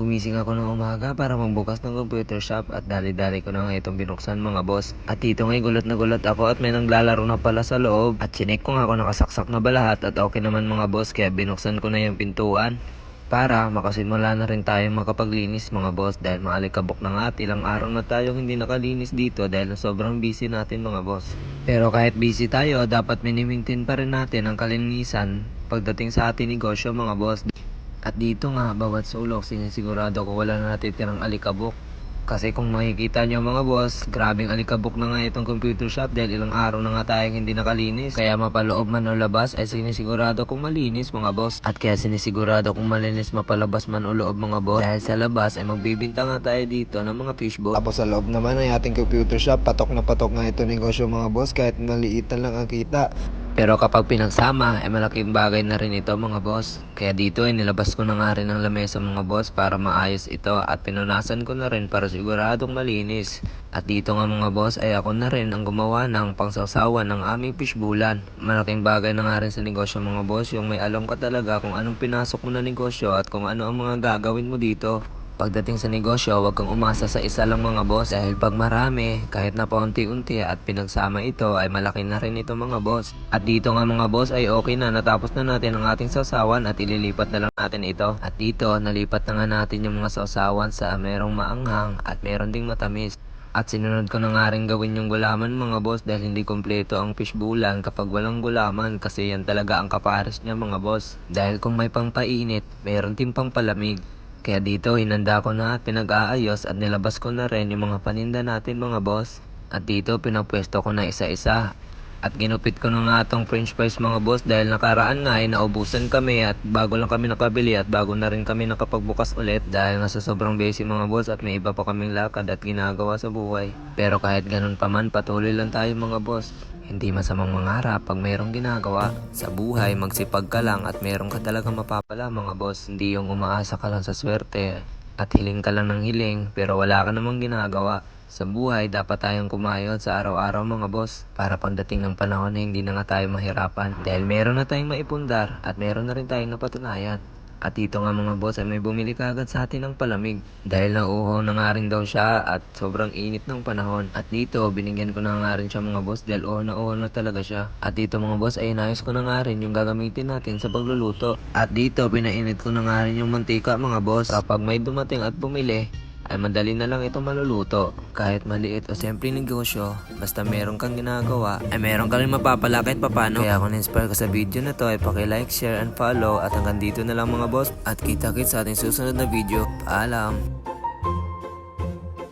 Gumising ako ng umaga para magbukas ng computer shop at dali-dali ko na nga itong binuksan mga boss. At dito ngay gulat na gulat ako at may naglalaro na pala sa loob. At chinek ko nga ako nakasaksak na ba lahat at okay naman mga boss kaya binuksan ko na yung pintuan. Para makasimula na rin tayo makapaglinis mga boss dahil maalikabok na nga at ilang araw na tayong hindi nakalinis dito dahil sobrang busy natin mga boss. Pero kahit busy tayo, dapat minimaintain pa rin natin ang kalinisan pagdating sa ating negosyo mga boss. At dito nga, bawat sulok, sinisigurado ko wala na natitirang alikabok. Kasi kung makikita nyo mga boss, grabing alikabok na nga itong computer shop dahil ilang araw na nga tayong hindi nakalinis. Kaya mapaloob man o labas ay sinisigurado kong malinis mga boss. At kaya sinisigurado kong malinis mapalabas man o loob mga boss. Dahil sa labas ay magbibinta nga tayo dito ng mga fishbowl. Tapos sa loob naman ay ating computer shop, patok na patok nga ito negosyo mga boss kahit maliitan lang ang kita. Pero kapag pinagsama, ay malaking bagay na rin ito mga boss. Kaya dito ay nilabas ko na nga rin ang lamesa mga boss para maayos ito at pinunasan ko na rin para siguradong malinis. At dito nga mga boss ay ako na rin ang gumawa ng pangsawsawan ng aming fishbulan. Malaking bagay na nga rin sa negosyo mga boss yung may alam ka talaga kung anong pinasok mo na negosyo at kung ano ang mga gagawin mo dito. Pagdating sa negosyo, huwag kang umasa sa isa lang mga boss dahil pag marami, kahit na paunti-unti at pinagsama ito ay malaki na rin ito mga boss. At dito nga mga boss ay okay na natapos na natin ang ating sausawan at ililipat na lang natin ito. At dito, nalipat na nga natin yung mga sausawan sa merong maanghang at meron ding matamis. At sinunod ko na nga rin gawin yung gulaman mga boss dahil hindi kompleto ang fishbulan kapag walang gulaman kasi yan talaga ang kapares niya mga boss. Dahil kung may pangpainit, meron din pampalamig. Kaya dito hinanda ko na at pinag-aayos at nilabas ko na rin yung mga paninda natin mga boss. At dito pinapwesto ko na isa-isa. At ginupit ko na nga itong french fries mga boss dahil nakaraan nga ay naubusan kami at bago lang kami nakabili at bago na rin kami nakapagbukas ulit dahil nga sa sobrang busy mga boss at may iba pa kaming lakad at ginagawa sa buhay. Pero kahit ganun pa man patuloy lang tayo mga boss. Hindi masamang mangarap pag mayroong ginagawa. Sa buhay, magsipag ka lang at mayroong ka talagang mapapala mga boss. Hindi yung umaasa ka lang sa swerte at hiling ka lang ng hiling pero wala ka namang ginagawa. Sa buhay, dapat tayong kumayod sa araw-araw mga boss para pagdating ng panahon na hindi na nga tayo mahirapan. Dahil meron na tayong maipundar at meron na rin tayong napatunayan. At dito nga mga boss ay may bumili kagad sa atin ng palamig. Dahil nauuhaw na nga rin daw siya at sobrang init ng panahon. At dito binigyan ko na nga rin siya mga boss dahil uhaw na uhaw na talaga siya. At dito mga boss ay inayos ko na nga rin yung gagamitin natin sa pagluluto. At dito pinainit ko na nga rin yung mantika mga boss. Kapag may dumating at bumili, ay madali na lang ito maluluto. Kahit maliit o simple negosyo, basta meron kang ginagawa, ay meron ka rin mapapala kahit papano. Kaya kung inspire ka sa video na to, ay paki-like, share, and follow. At hanggang dito na lang mga boss. At kita-kits sa ating susunod na video. Paalam!